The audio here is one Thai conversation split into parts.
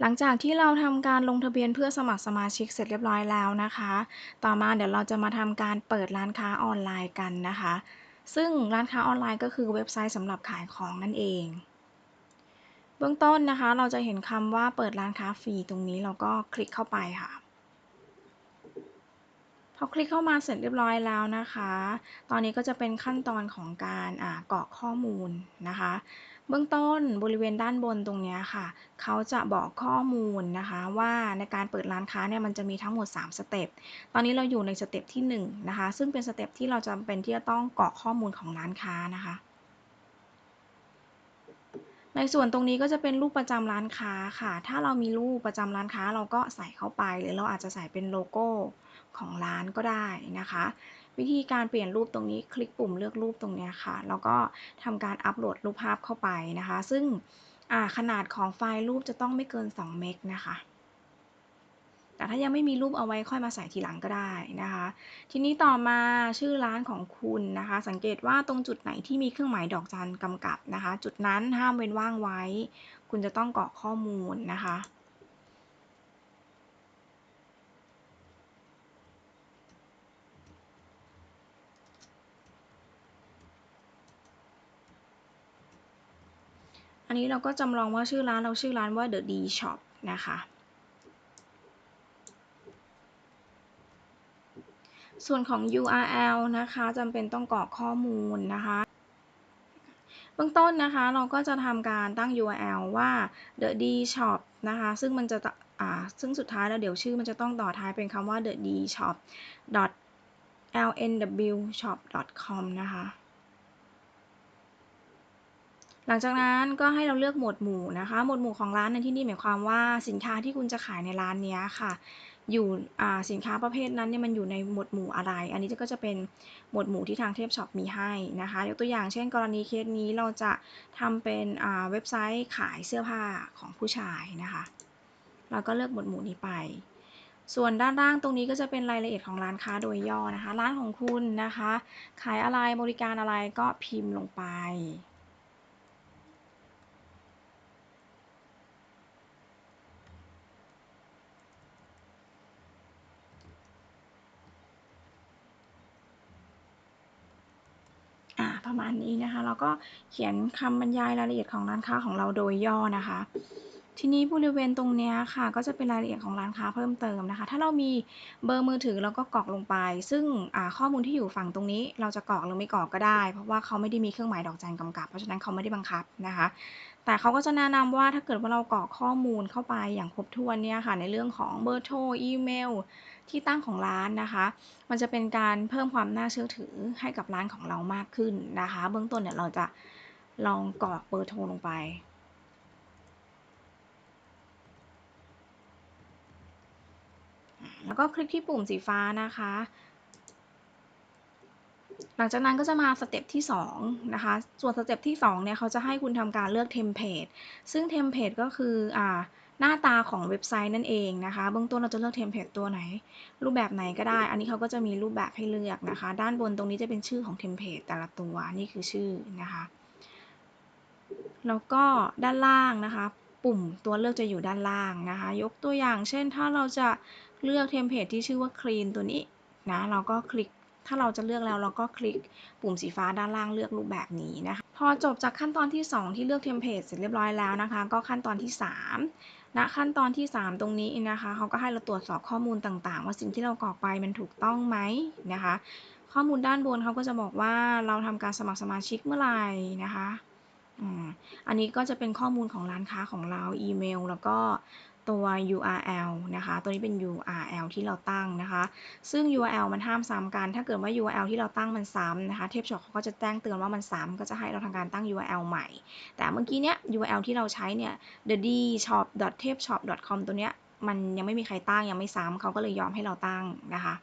หลังจากที่เราทำการลงทะเบียนเพื่อสมัครสมาชิกเสร็จเรียบร้อยแล้วนะคะ ต่อมาเดี๋ยวเราจะมาทำการเปิดร้านค้าออนไลน์กันนะคะ ซึ่งร้านค้าออนไลน์ก็คือเว็บไซต์สำหรับขายของนั่นเอง เบื้องต้นนะคะ เราจะเห็นคำว่าเปิดร้านค้าฟรีตรงนี้เราก็คลิกเข้าไปค่ะ พอคลิกเข้ามาเสร็จเรียบร้อยแล้วนะคะ ตอนนี้ก็จะเป็นขั้นตอนของการกรอกข้อมูลนะคะ เบื้องต้นบริเวณด้านบนตรงนี้ค่ะ เขาจะบอกข้อมูลนะคะว่าในการเปิดร้านค้าเนี่ยมันจะมีทั้งหมด 3 สเต็ป ตอนนี้เราอยู่ในสเต็ปที่1นะคะ ซึ่งเป็นสเต็ปที่เราจำเป็นที่จะต้องกรอกข้อมูลของร้านค้านะคะ ในส่วนตรงนี้ก็จะเป็นรูปประจำร้านค้าค่ะ ถ้าเรามีรูปประจำร้านค้าเราก็ใส่เข้าไป หรือเราอาจจะใส่เป็นโลโก้ของร้านก็ได้นะคะ วิธีการเปลี่ยนรูปตรงนี้คลิกปุ่มเลือกรูปตรงนี้ค่ะ แล้วก็ทำการอัปโหลดรูปภาพเข้าไปนะคะ ซึ่งขนาดของไฟล์รูปจะต้องไม่เกิน 2 เมกนะคะ แต่ถ้ายังไม่มีรูปเอาไว้ค่อยมาใส่ทีหลังก็ได้นะคะ ทีนี้ต่อมาชื่อร้านของคุณนะคะ สังเกตว่าตรงจุดไหนที่มีเครื่องหมายดอกจันกำกับนะคะ จุดนั้นห้ามเว้นว่างไว้ คุณจะต้องกรอกข้อมูลนะคะอันนี้เราก็จำลองว่าชื่อร้านเราชื่อร้านว่า The D Shop นะคะ ส่วนของ URL นะคะจำเป็นต้องกรอกข้อมูลนะคะ เบื้องต้นนะคะเราก็จะทำการตั้ง URL ว่า The D Shop นะคะ ซึ่งมันจะอ่าซึ่งสุดท้ายแล้วเดี๋ยวชื่อมันจะต้องต่อท้ายเป็นคำว่า The D Shop lnwshop.com นะคะหลังจากนั้นก็ให้เราเลือกหมวดหมู่นะคะ หมวดหมู่ของร้านในที่นี้หมายความว่าสินค้าที่คุณจะขายในร้านนี้ค่ะ อยู่สินค้าประเภทนั้นเนี่ยมันอยู่ในหมวดหมู่อะไร อันนี้ก็จะเป็นหมวดหมู่ที่ทางเทพช็อปมีให้นะคะ ยกตัวอย่างเช่น กรณีเคสนี้เราจะทำเป็นเว็บไซต์ขายเสื้อผ้าของผู้ชายนะคะ เราก็เลือกหมวดหมู่นี้ไป ส่วนด้านล่างตรงนี้ก็จะเป็นรายละเอียดของร้านค้าโดยย่อนะคะ ร้านของคุณนะคะ ขายอะไรบริการอะไรก็พิมพ์ลงไป ประมาณนี้นะคะ เราก็เขียนคำบรรยายรายละเอียดของร้านค้าของเราโดยย่อนะคะ ทีนี้บริเวณตรงนี้ค่ะ ก็จะเป็นรายละเอียดของร้านค้าเพิ่มเติมนะคะ ถ้าเรามีเบอร์มือถือเราก็กรอกลงไป ซึ่งข้อมูลที่อยู่ฝั่งตรงนี้ เราจะกรอกหรือไม่กรอกก็ได้ เพราะว่าเขาไม่ได้มีเครื่องหมายดอกจันกำกับ เพราะฉะนั้นเขาไม่ได้บังคับนะคะ แต่เขาก็จะแนะนำว่าถ้าเกิดว่าเรากรอกข้อมูลเข้าไปอย่างครบถ้วนเนี่ยค่ะ ในเรื่องของเบอร์โทรอีเมลที่ตั้งของร้านนะคะ มันจะเป็นการเพิ่มความน่าเชื่อถือให้กับร้านของเรามากขึ้นนะคะ เบื้องต้นเนี่ยเราจะลองกรอกเบอร์โทรลงไป แล้วก็คลิกที่ปุ่มสีฟ้านะคะ หลังจากนั้นก็จะมาสเต็ปที่2นะคะ ส่วนสเต็ปที่2เนี่ยเขาจะให้คุณทำการเลือกเทมเพลต ซึ่งเทมเพลตก็คืออ่าหน้าตาของเว็บไซต์นั่นเองนะคะ เบื้องต้นเราจะเลือกเทมเพลตตัวไหน รูปแบบไหนก็ได้ อันนี้เขาก็จะมีรูปแบบให้เลือกนะคะ ด้านบนตรงนี้จะเป็นชื่อของเทมเพลตแต่ละตัว นี่คือชื่อนะคะ แล้วก็ด้านล่างนะคะ ปุ่มตัวเลือกจะอยู่ด้านล่างนะคะ ยกตัวอย่าง เช่น ถ้าเราจะเลือกเทมเพลตที่ชื่อว่า clean ตัวนี้นะ เราก็คลิก ถ้าเราจะเลือกแล้วเราก็คลิกปุ่มสีฟ้าด้านล่างเลือกรูปแบบนี้นะคะ พอจบจากขั้นตอนที่ 2 ที่เลือกเทมเพลตเสร็จเรียบร้อยแล้วนะคะ ก็ขั้นตอนที่ 3ณขั้นตอนที่ 3 ตรงนี้นะคะเขาก็ให้เราตรวจสอบข้อมูลต่างๆ ว่าสิ่งที่เรากรอกไปมันถูกต้องไหมนะคะ ข้อมูลด้านบนเขาก็จะบอกว่าเราทำการสมัครสมาชิกเมื่อไหร่นะคะ อันนี้ก็จะเป็นข้อมูลของร้านค้าของเรา อีเมล แล้วก็ตัว URL นะคะ ตัวนี้เป็น URL ที่เราตั้งนะคะ ซึ่ง URL มันห้ามซ้ำกัน ถ้าเกิดว่า URL ที่เราตั้งมันซ้ำนะคะ เทปช็อปเขาก็จะแจ้งเตือนว่ามันซ้ำก็จะให้เราทำการตั้ง URL ใหม่ แต่เมื่อกี้เนี้ย URL ที่เราใช้เนี่ย the d shop tape shop com ตัวเนี้ยมันยังไม่มีใครตั้งยังไม่ซ้ำเขาก็เลยยอมให้เราตั้งนะคะ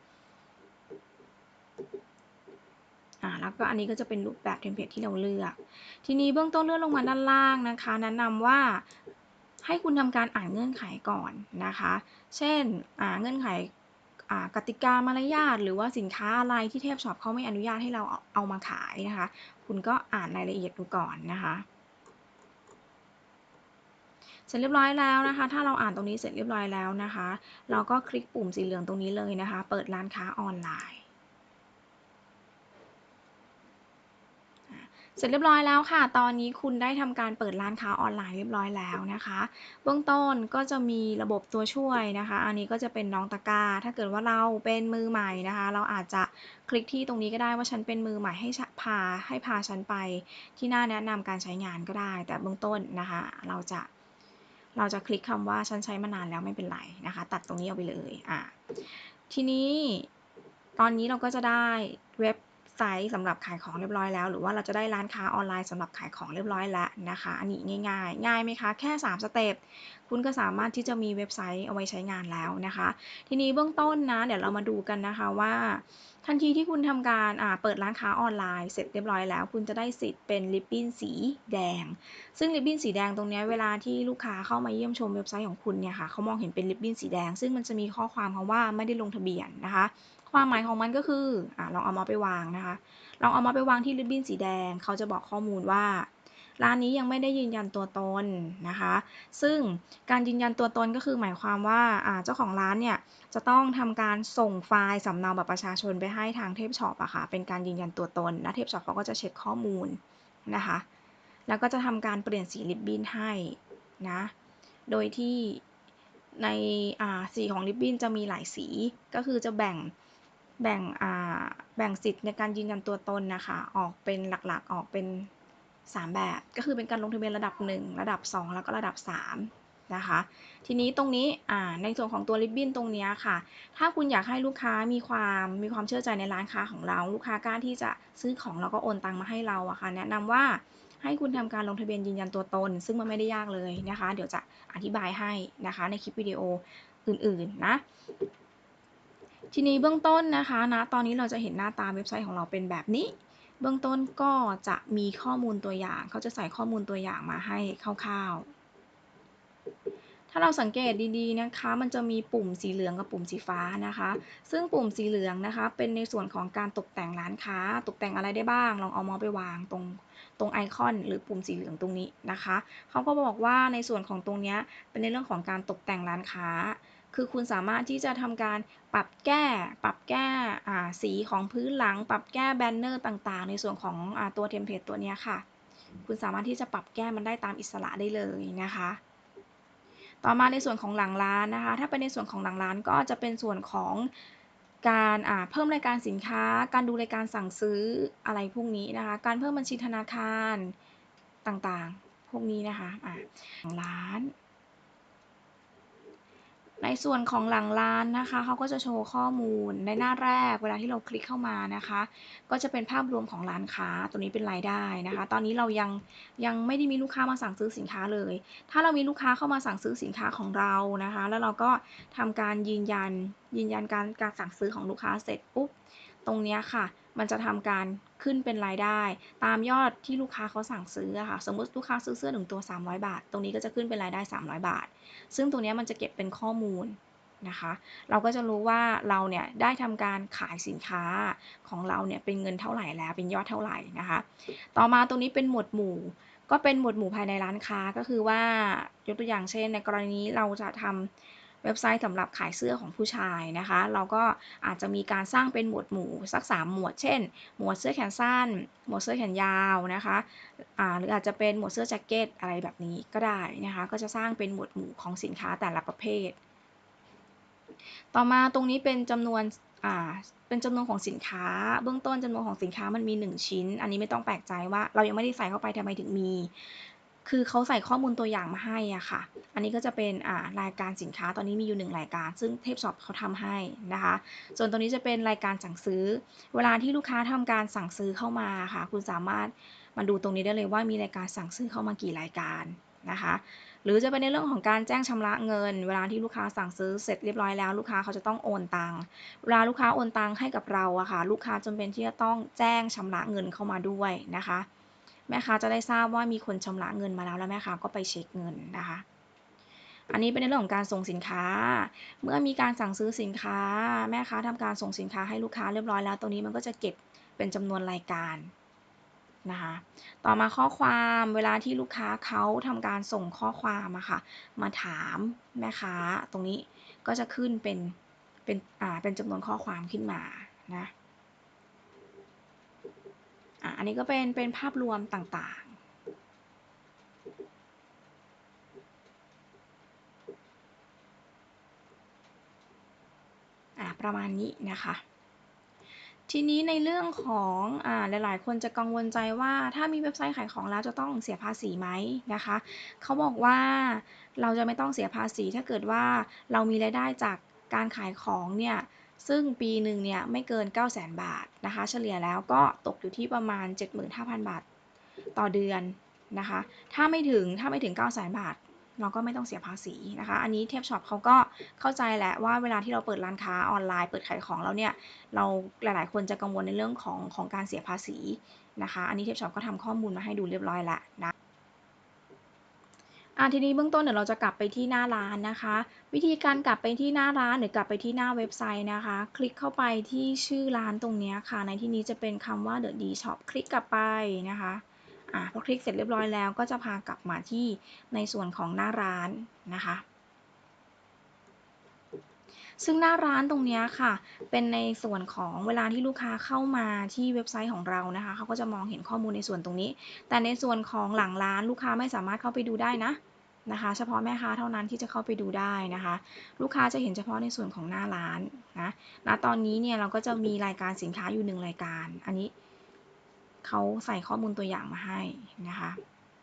อ่าแล้วก็อันนี้ก็จะเป็นรูปแบบเทมเพลตที่เราเลือก ทีนี้เบื้องต้นเลื่อนลงมาด้านล่างนะคะ แนะนำว่าให้คุณทำการอ่านเงื่อนไขก่อนนะคะ เช่นเงื่อนไขกติกามารยาทหรือว่าสินค้าอะไรที่เทพช็อปเขาไม่อนุญาตให้เราเอามาขายนะคะ คุณก็อ่านรายละเอียดดูก่อนนะคะเสร็จเรียบร้อยแล้วนะคะ ถ้าเราอ่านตรงนี้เสร็จเรียบร้อยแล้วนะคะ เราก็คลิกปุ่มสีเหลืองตรงนี้เลยนะคะ เปิดร้านค้าออนไลน์ เสร็จเรียบร้อยแล้วค่ะ ตอนนี้คุณได้ทำการเปิดร้านค้าออนไลน์เรียบร้อยแล้วนะคะ เบื้องต้นก็จะมีระบบตัวช่วยนะคะ อันนี้ก็จะเป็นน้องตะกาถ้าเกิดว่าเราเป็นมือใหม่นะคะ เราอาจจะคลิกที่ตรงนี้ก็ได้ว่าฉันเป็นมือใหม่ให้พาให้พาฉันไป ที่หน้าแนะนำการใช้งานก็ได้ แต่เบื้องต้นนะคะ เราจะเราจะคลิกคำว่าฉันใช้มานานแล้วไม่เป็นไรนะคะ ตัดตรงนี้ออกไปเลยอะทีนี้ตอนนี้เราก็จะได้เว็บ ไซต์สำหรับขายของเรียบร้อยแล้ว หรือว่าเราจะได้ร้านค้าออนไลน์สำหรับขายของเรียบร้อยแล้วนะคะ อันนี้ง่าย ๆ ง่ายไหมคะ แค่ 3 สเต็ปคุณก็สามารถที่จะมีเว็บไซต์เอาไว้ใช้งานแล้วนะคะ ทีนี้เบื้องต้นนะ เดี๋ยวเรามาดูกันนะคะว่าทันทีที่คุณทำการเปิดร้านค้าออนไลน์เสร็จเรียบร้อยแล้ว คุณจะได้สิทธิ์เป็นริบบิ้นสีแดง ซึ่งริบบิ้นสีแดงตรงนี้เวลาที่ลูกค้าเข้ามาเยี่ยมชมเว็บไซต์ของคุณเนี่ยค่ะเขามองเห็นเป็นริบบิ้นสีแดง ซึ่งมันจะมีข้อความคำว่าไม่ได้ลงทะเบียนนะคะ ความหมายของมันก็คืออลองเอามาไปวางนะคะ ลองเอามาไปวางที่ริบบิ้นสีแดง เขาจะบอกข้อมูลว่า ร้านนี้ยังไม่ได้ยืนยันตัวตนนะคะ ซึ่งการยืนยันตัวตนก็คือหมายความว่าเจ้าของร้านเนี่ยจะต้องทำการส่งไฟล์สำเนาบัตรประชาชนไปให้ทางเทพช็อปอะค่ะ เป็นการยืนยันตัวตนและเทพช็อปเขาก็จะเช็คข้อมูลนะคะ แล้วก็จะทำการเปลี่ยนสีริบบิ้นให้นะ โดยที่ในสีของริบบิ้นจะมีหลายสี ก็คือจะแบ่ง แบ่งแบ่งสิทธิ์ในการยืนยันตัวตนนะคะ ออกเป็นหลักๆออกเป็น 3 แบบ ก็คือเป็นการลงทะเบียนระดับ 1 ระดับ 2 แล้วก็ระดับ 3 นะคะ ทีนี้ตรงนี้ในส่วนของตัวริบบิ้นตรงนี้ค่ะ ถ้าคุณอยากให้ลูกค้ามีความมีความเชื่อใจในร้านค้าของเรา ลูกค้ากล้าที่จะซื้อของแล้วก็โอนตังมาให้เราอะค่ะ แนะนำว่าให้คุณทำการลงทะเบียนยืนยันตัวตน ซึ่งมันไม่ได้ยากเลยนะคะ เดี๋ยวจะอธิบายให้นะคะในคลิปวิดีโออื่นๆนะ ทีนี้เบื้องต้นนะคะนะตอนนี้เราจะเห็นหน้าตาเว็บไซต์ของเราเป็นแบบนี้ เบื้องต้นก็จะมีข้อมูลตัวอย่าง เขาจะใส่ข้อมูลตัวอย่างมาให้คร่าวๆ ถ้าเราสังเกตดีๆนะคะ มันจะมีปุ่มสีเหลืองกับปุ่มสีฟ้านะคะ ซึ่งปุ่มสีเหลืองนะคะเป็นในส่วนของการตกแต่งร้านค้า ตกแต่งอะไรได้บ้าง ลองเอามอไปวางตรงตรงไอคอนหรือปุ่มสีเหลืองตรงนี้นะคะ เขาก็บอกว่าในส่วนของตรงนี้เป็นในเรื่องของการตกแต่งร้านค้า คือคุณสามารถที่จะทำการปรับแก้ ปรับแก้สีของพื้นหลัง ปรับแก้แบนเนอร์ต่างๆ ในส่วนของอตัวเทมเพลตตัวนี้ค่ะ คุณสามารถที่จะปรับแก้มันได้ตามอิสระได้เลยนะคะ ต่อมาในส่วนของหลังร้านนะคะ ถ้าเป็นในส่วนของหลังร้านก็จะเป็นส่วนของการเพิ่มรายการสินค้า การดูรายการสั่งซื้ออะไรพวกนี้นะคะ การเพิ่มบัญชีธนาคารต่างๆ พวกนี้นะคะหลังร้าน ในส่วนของหลังร้านนะคะเขาก็จะโชว์ข้อมูลในหน้าแรกเวลาที่เราคลิกเข้ามานะคะ ก็จะเป็นภาพรวมของร้านค้าตัวนี้เป็นรายได้นะคะ ตอนนี้เรายังยังไม่ได้มีลูกค้ามาสั่งซื้อสินค้าเลย ถ้าเรามีลูกค้าเข้ามาสั่งซื้อสินค้าของเรานะคะ แล้วเราก็ทำการยืนยันยืนยันการการสั่งซื้อของลูกค้าเสร็จปุ๊บตรงนี้ค่ะ มันจะทำการ ขึ้นเป็นรายได้ ตามยอดที่ลูกค้าเขาสั่งซื้อค่ะ สมมติลูกค้าซื้อเสื้อหนึ่งตัว 300 บาท ตรงนี้ก็จะขึ้นเป็นรายได้ 300 บาท ซึ่งตรงนี้มันจะเก็บเป็นข้อมูลนะคะ เราก็จะรู้ว่าเราเนี่ยได้ทำการขายสินค้าของเราเนี่ยเป็นเงินเท่าไหร่แล้วเป็นยอดเท่าไหร่นะคะ ต่อมาตรงนี้เป็นหมวดหมู่ก็เป็นหมวดหมู่ภายในร้านค้าก็คือว่ายกตัวอย่างเช่น ในกรณีเราจะทำ เว็บไซต์สำหรับขายเสื้อของผู้ชายนะคะ เราก็อาจจะมีการสร้างเป็นหมวดหมู่สัก 3 หมวด เช่น หมวดเสื้อแขนสั้น หมวดเสื้อแขนยาวนะคะะหรืออาจจะเป็นหมวดเสื้อแจ็คเก็ตอะไรแบบนี้ก็ได้นะคะ ก็จะสร้างเป็นหมวดหมู่ของสินค้าแต่ละประเภท ต่อมาตรงนี้เป็นจำนวนเป็นจำนวนของสินค้า เบื้องต้นจำนวนของสินค้ามันมี 1 ชิ้น อันนี้ไม่ต้องแปลกใจว่าเรายังไม่ได้ใส่เข้าไปทำไมถึงมี คือเขาใส่ข้อมูลตัวอย่างมาให้อะค่ะ อันนี้ก็จะเป็นอ่ารายการสินค้าตอนนี้มีอยู่หนึ่งรายการ ซึ่งเทพช็อปเขาทำให้นะคะ ส่วนตัวนี้จะเป็นรายการสั่งซื้อ เวลาที่ลูกค้าทำการสั่งซื้อเข้ามาค่ะ คุณสามารถมาดูตรงนี้ได้เลยว่ามีรายการสั่งซื้อเข้ามากี่รายการนะคะ หรือจะเป็นในเรื่องของการแจ้งชำระเงิน เวลาที่ลูกค้าสั่งซื้อเสร็จเรียบร้อยแล้วลูกค้าเขาจะต้องโอนตังเวลาลูกค้าโอนตังให้กับเราอะค่ะ ลูกค้าจำเป็นที่จะต้องแจ้งชำระเงินเข้ามาด้วยนะคะ แม่ค้าจะได้ทราบว่ามีคนชำระเงินมาแล้วแล้วแม่ค้าก็ไปเช็คเงินนะคะ อันนี้เป็นในเรื่องของการส่งสินค้า เมื่อมีการสั่งซื้อสินค้า แม่ค้าทำการส่งสินค้าให้ลูกค้าเรียบร้อยแล้ว ตรงนี้มันก็จะเก็บเป็นจำนวนรายการนะคะต่อมาข้อความเวลาที่ลูกค้าเขาทำการส่งข้อความอะค่ะมาถามแม่ค้าตรงนี้ก็จะขึ้นเป็นเป็นอ่าเป็นจำนวนข้อความขึ้นมานะ อะอันนี้ก็เป็นเป็นภาพรวมต่างๆอะประมาณนี้นะคะทีนี้ในเรื่องของอ่าหลาย ๆ คนจะกังวลใจว่าถ้ามีเว็บไซต์ขายของแล้วจะต้องเสียภาษีไหมนะคะเขาบอกว่าเราจะไม่ต้องเสียภาษีถ้าเกิดว่าเรามีรายได้จากการขายของเนี่ย ซึ่งปีหนึ่งเนี่ยไม่เกิน9 0 0 0 0 0 บาทนะคะ เฉลี่ยแล้วก็ตกอยู่ที่ประมาณ 75,000 บาทต่อเดือนนะคะ ถ้าไม่ถึงถ้าไม่ถึง 9 0 0 0 0 บาท เราก็ไม่ต้องเสียภาษีนะคะ อันนี้เทปช็อปเขาก็เข้าใจแหละว่าเวลาที่เราเปิดร้านค้าออนไลน์เปิดขายของแล้วเนี่ย เราหลาย ๆ คนจะกังวลในเรื่องของของการเสียภาษีนะคะ อันนี้เทปช็อปก็ทำข้อมูลมาให้ดูเรียบร้อยแล้วนะ อะทีนี้เบื้องต้นเดี๋ยวเราจะกลับไปที่หน้าร้านนะคะ วิธีการกลับไปที่หน้าร้านหรือกลับไปที่หน้าเว็บไซต์นะคะ คลิกเข้าไปที่ชื่อร้านตรงนี้ค่ะ ในที่นี้จะเป็นคำว่า The D Shop คลิกกลับไปนะคะอะพอคลิกเสร็จเรียบร้อยแล้วก็จะพากลับมาที่ในส่วนของหน้าร้านนะคะ ซึ่งหน้าร้านตรงนี้ค่ะ เป็นในส่วนของเวลาที่ลูกค้าเข้ามาที่เว็บไซต์ของเรานะคะ เขาก็จะมองเห็นข้อมูลในส่วนตรงนี้ แต่ในส่วนของหลังร้านลูกค้าไม่สามารถเข้าไปดูได้นะนะคะ เฉพาะแม่ค้าเท่านั้นที่จะเข้าไปดูได้นะคะ ลูกค้าจะเห็นเฉพาะในส่วนของหน้าร้านนะณตอนนี้เนี่ยเราก็จะมีรายการสินค้าอยู่หนึ่งรายการ อันนี้เขาใส่ข้อมูลตัวอย่างมาให้นะคะ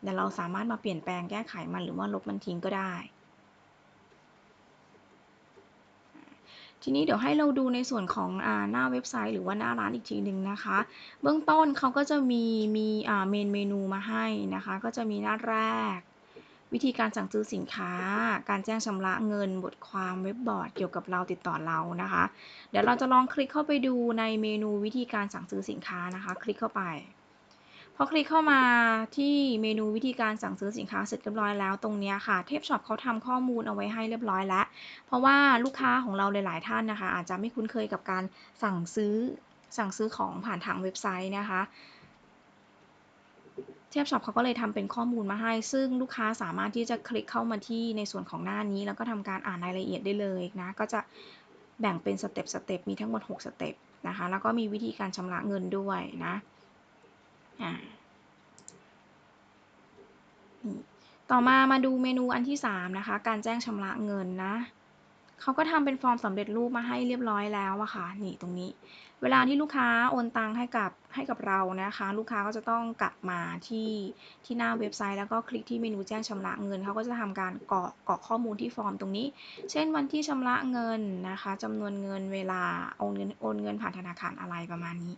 เดี๋ยวเราสามารถมาเปลี่ยนแปลงแก้ไขมันหรือว่าลบมันทิ้งก็ได้ ทีนี้เดี๋ยวให้เราดูในส่วนของอหน้าเว็บไซต์หรือว่าหน้าร้านอีกทีหนึ่งนะคะ เบื้องต้นเขาก็จะมีมีเมนเมนูมาให้นะคะ ก็จะมีหน้าแรก วิธีการสั่งซื้อสินค้า การแจ้งชำระเงินบทความเว็บบอร์ดเกี่ยวกับเราติดต่อเรานะคะ เดี๋ยวเราจะลองคลิกเข้าไปดูในเมนูวิธีการสั่งซื้อสินค้านะคะ คลิกเข้าไป อคลิกเข้ามาที่เมนูวิธีการสั่งซื้อสินค้าเสร็จเรียบร้อยแล้วตรงนี้ค่ะเทปช็อปเขาทำข้อมูลเอาไว้ให้เรียบร้อยแล้ว เพราะว่าลูกค้าของเราหลาย ๆ ท่านนะคะ อาจจะไม่คุ้นเคยกับการสั่งซื้อสั่งซื้อของผ่านทางเว็บไซต์นะคะเทียบช็อปเขาก็เลยทำเป็นข้อมูลมาให้ ซึ่งลูกค้าสามารถที่จะคลิกเข้ามาที่ในส่วนของหน้านี้ แล้วก็ทำการอ่านรายละเอียดได้เลยนะก็จะแบ่งเป็นสเต็ปสเต็ปมีทั้งหมด 6 สเต็ปนะคะแล้วก็มีวิธีการชำระเงินด้วยนะ อ่าต่อมามาดูเมนูอันที่ 3 นะคะ การแจ้งชำระเงินนะเขาก็ทำเป็นฟอร์มสำเร็จรูปมาให้เรียบร้อยแล้วอะค่ะ นี่ตรงนี้ เวลาที่ลูกค้าโอนตังให้กับให้กับเรานะคะ ลูกค้าก็จะต้องกลับมาที่ที่หน้าเว็บไซต์ แล้วก็คลิกที่เมนูแจ้งชำระเงินเขาก็จะทำการกรอกกรอกข้อมูลที่ฟอร์มตรงนี้ เช่นวันที่ชำระเงินนะคะจำนวนเงินเวลาโอนเงินโอนเงินผ่านธนาคารอะไรประมาณนี้